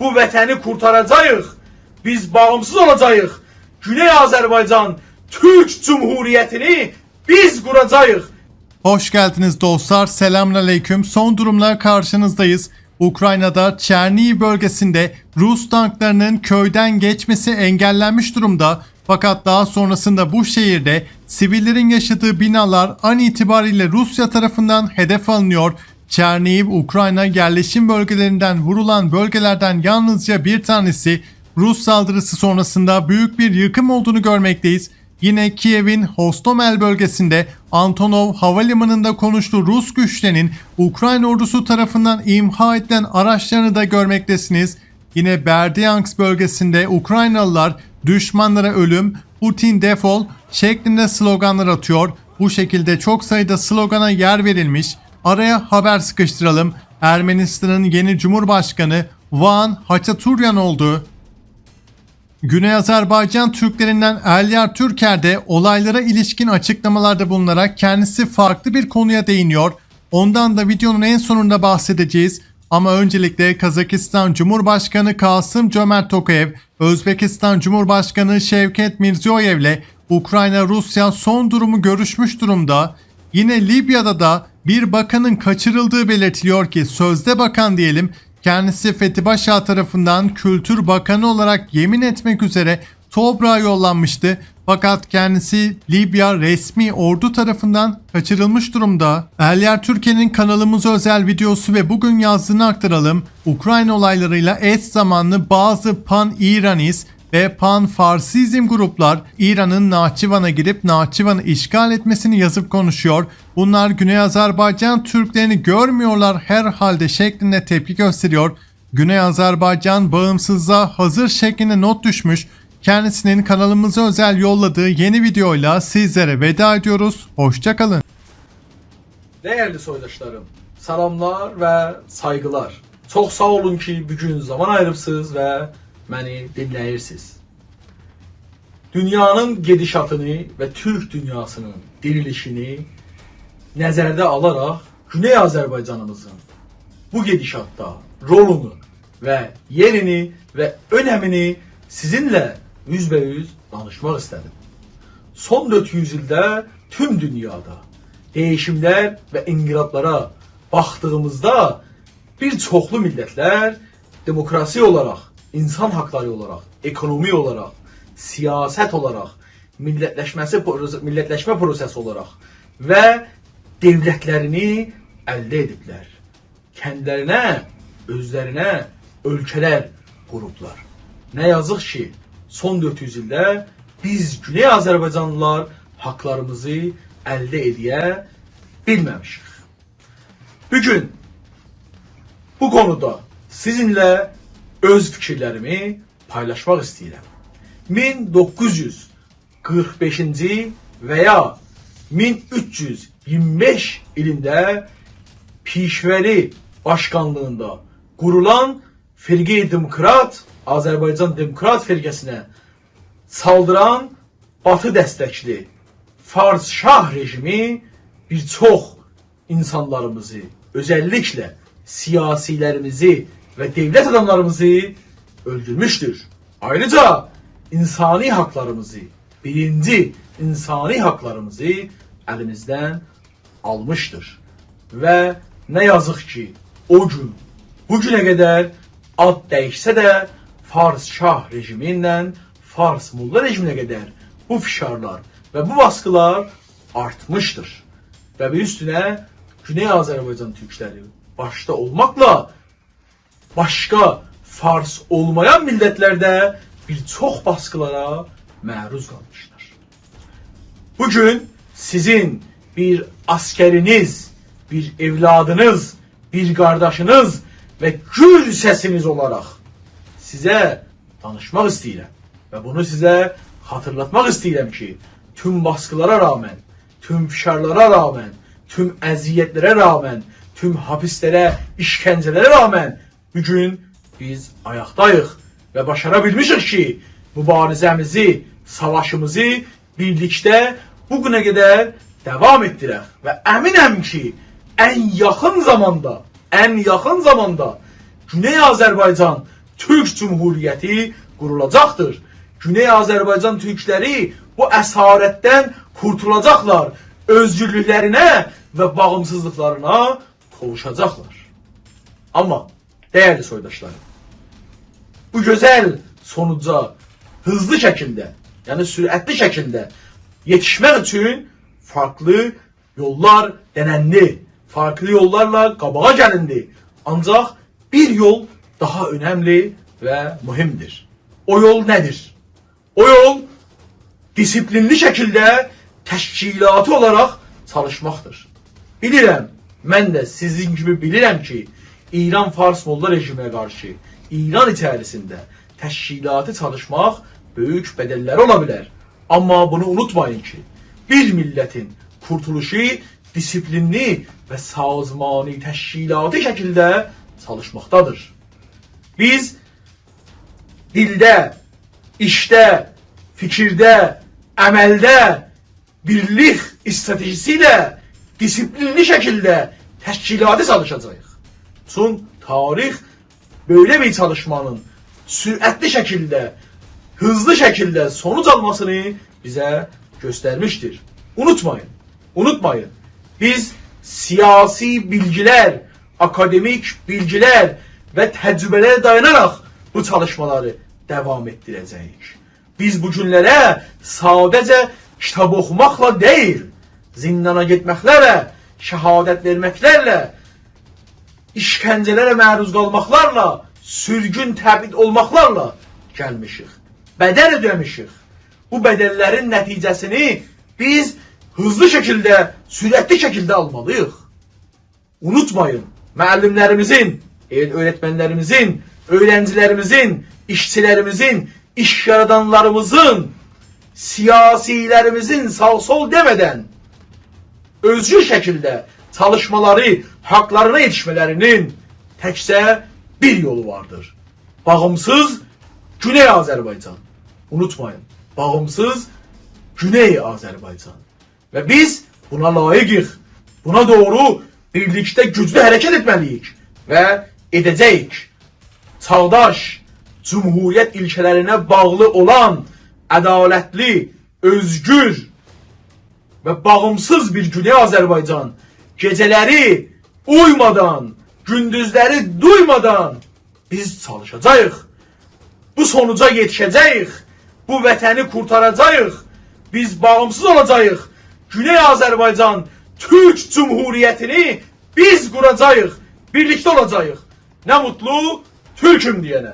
Bu vətəni kurtaracağıq. Biz bağımsız olacağıq. Güney Azərbaycan Türk Cumhuriyetini biz kuracağıq. Hoş geldiniz dostlar. Selamünaleyküm. Son durumlar karşınızdayız. Ukrayna'da Çernihiv bölgesinde Rus tanklarının köyden geçmesi engellenmiş durumda. Fakat daha sonrasında bu şehirde sivillerin yaşadığı binalar an itibariyle Rusya tarafından hedef alınıyor. Çernihiv, Ukrayna yerleşim bölgelerinden vurulan bölgelerden yalnızca bir tanesi Rus saldırısı sonrasında büyük bir yıkım olduğunu görmekteyiz. Yine Kiev'in Hostomel bölgesinde Antonov Havalimanı'nda konuştuğu Rus güçlerinin Ukrayna ordusu tarafından imha edilen araçlarını da görmektesiniz. Yine Berdyansk bölgesinde Ukraynalılar düşmanlara ölüm, Putin defol şeklinde sloganlar atıyor. Bu şekilde çok sayıda slogana yer verilmiş. Araya haber sıkıştıralım. Ermenistan'ın yeni Cumhurbaşkanı Van Haçaturyan oldu. Güney Azerbaycan Türklerinden Elyar Türker de olaylara ilişkin açıklamalarda bulunarak kendisi farklı bir konuya değiniyor. Ondan da videonun en sonunda bahsedeceğiz. Ama öncelikle Kazakistan Cumhurbaşkanı Kasım Cömert Tokayev, Özbekistan Cumhurbaşkanı Şevket Mirziyoyev ile Ukrayna-Rusya son durumu görüşmüş durumda. Yine Libya'da da bir bakanın kaçırıldığı belirtiliyor ki sözde bakan diyelim kendisi Fethi Başağı tarafından Kültür Bakanı olarak yemin etmek üzere Tobruk'a yollanmıştı. Fakat kendisi Libya resmi ordu tarafından kaçırılmış durumda. Elyar Türkiye'nin kanalımıza özel videosu ve bugün yazdığını aktaralım. Ukrayna olaylarıyla eş zamanlı bazı pan-İranist ve pan-Farsizm gruplar İran'ın Nahçıvan'a girip Nahçıvan'ı işgal etmesini yazıp konuşuyor. Bunlar Güney Azerbaycan Türklerini görmüyorlar herhalde şeklinde tepki gösteriyor. Güney Azerbaycan bağımsızlığa hazır şeklinde not düşmüş. Kendisinin kanalımıza özel yolladığı yeni videoyla sizlere veda ediyoruz. Hoşçakalın. Değerli soydaşlarım, salamlar ve saygılar. Çok sağ olun ki bugün zaman ayırıpsınız ve beni dinleyirsiniz. Dünyanın gedişatını ve Türk dünyasının dirilişini nəzərdə alaraq Güney Azərbaycanımızın bu gedişatda rolunu və yerini və önəmini sizinlə yüzbəyüz danışmaq istədim. Son 400 ildə tüm dünyada değişimlər və inqilablara baxdığımızda bir çoxlu millətlər demokrasi olaraq, insan hakları olaraq, ekonomi olaraq, siyasət olaraq, millətləşməsi millətləşmə prosesi olaraq və devlətlərini əldə ediblər. Kəndlərinə, özlərinə ölkələr qurublar. Nə yazıq ki, son 400 ildə biz Güney Azərbaycanlılar haqlarımızı əldə edə bilməmişik. Bugün bu konuda sizinle öz fikirlərimi paylaşmaq istəyirəm. 1945-ci və ya 1325 ilində Pişvəli başkanlığında kurulan Firqe Demokrat Azərbaycan Demokrat Firqəsinə saldıran Batı dəstəkli Fars Şah rejimi bir çox insanlarımızı, özellikle siyasilerimizi ve devlet adamlarımızı öldürmüştür. Ayrıca insani haklarımızı, birinci insani haklarımızı elimizden almıştır. Ve ne yazık ki o gün, bugüne kadar ad değişse de Fars Şah rejiminden Fars Molla rejimine kadar bu fişarlar ve bu baskılar artmıştır. Ve bir üstüne Güney Azerbaycan Türkleri başta olmakla başka Fars olmayan milletlerde bir çok baskılara maruz kalmışlar. Bugün sizin bir askeriniz, bir evladınız, bir kardeşiniz ve gül sesiniz olarak size danışmak istəyirəm ve bunu size hatırlatmak istəyirəm ki, tüm baskılara rağmen, tüm fişarlara rağmen, tüm əziyyətlere rağmen, tüm hapislere, işkəncelərə rağmen bugün biz ayaqdayıq və başara bilmişik ki, mübarizəmizi, savaşımızı birlikdə bugünə qədər devam etdirək və əminəm ki, ən yaxın zamanda, ən yaxın zamanda Güney Azərbaycan Türk Cumhuriyeti kurulacaqdır. Güney Azərbaycan türkləri bu əsarətdən kurtulacaqlar. Özgürlüklərinə və bağımsızlıqlarına kavuşacaqlar. Ama değerli soydaşlarım, bu güzel sonuca hızlı şekilde, yani süratli şekilde yetişmek için farklı yollar denendi. Farklı yollarla qabağa gelindi. Ancak bir yol daha önemli ve mühimdir. O yol nedir? O yol disiplinli şekilde təşkilatı olarak çalışmaktır. Bilirəm, mən də sizin kimi bilirəm ki, İran Fars Molla rejiminə qarşı İran içərisində təşkilatı çalışmaq böyük bədəlləri ola bilər. Amma bunu unutmayın ki, bir millətin kurtuluşu disiplinli və sazmani təşkilatı şəkildə çalışmaqdadır. Biz dildə, işdə, fikirdə, əməldə birlik stratejisi ilə disiplinli şəkildə təşkilatı çalışacağıq. Çün tarix böyle bir çalışmanın süratli şekilde, hızlı şekilde sonuç almasını bize göstermiştir. Unutmayın, unutmayın. Biz siyasi bilgiler, akademik bilgiler ve tecrübelere dayanarak bu çalışmaları devam ettireceğiz. Biz bu günlere sadece kitap okumakla değil, zindana gitmeklerle, şehadet vermeklerle, işkəncelərə məruz qalmaqlarla, sürgün təbid olmaqlarla gəlmişik. Bədəl ödəmişik. Bu bədəllərin nəticəsini biz hızlı şəkildə, sürətli şəkildə almalıyıq. Unutmayın, müəllimlərimizin, el öğretmenlərimizin, öğrencilərimizin, işçilərimizin, iş yaradanlarımızın, siyasilərimizin sağ sol demeden özgür şekilde çalışmaları, haklarına yetişmelerinin tekse bir yolu vardır. Bağımsız Güney Azerbaycan. Unutmayın. Bağımsız Güney Azerbaycan. Ve biz buna layıkız. Buna doğru birlikte güçlü hareket etmeliyiz. Ve edeceğiz. Çağdaş, Cumhuriyet ilkelerine bağlı olan adaletli, özgür, ve bağımsız bir Güney Azerbaycan geceleri uymadan, gündüzleri duymadan biz çalışacağız. Bu sonuca yetişeceğiz. Bu vətəni kurtaracağız. Biz bağımsız olacağız. Güney Azerbaycan Türk Cumhuriyetini biz kuracağız. Birlikte olacağız. Ne mutlu Türk'üm diyene.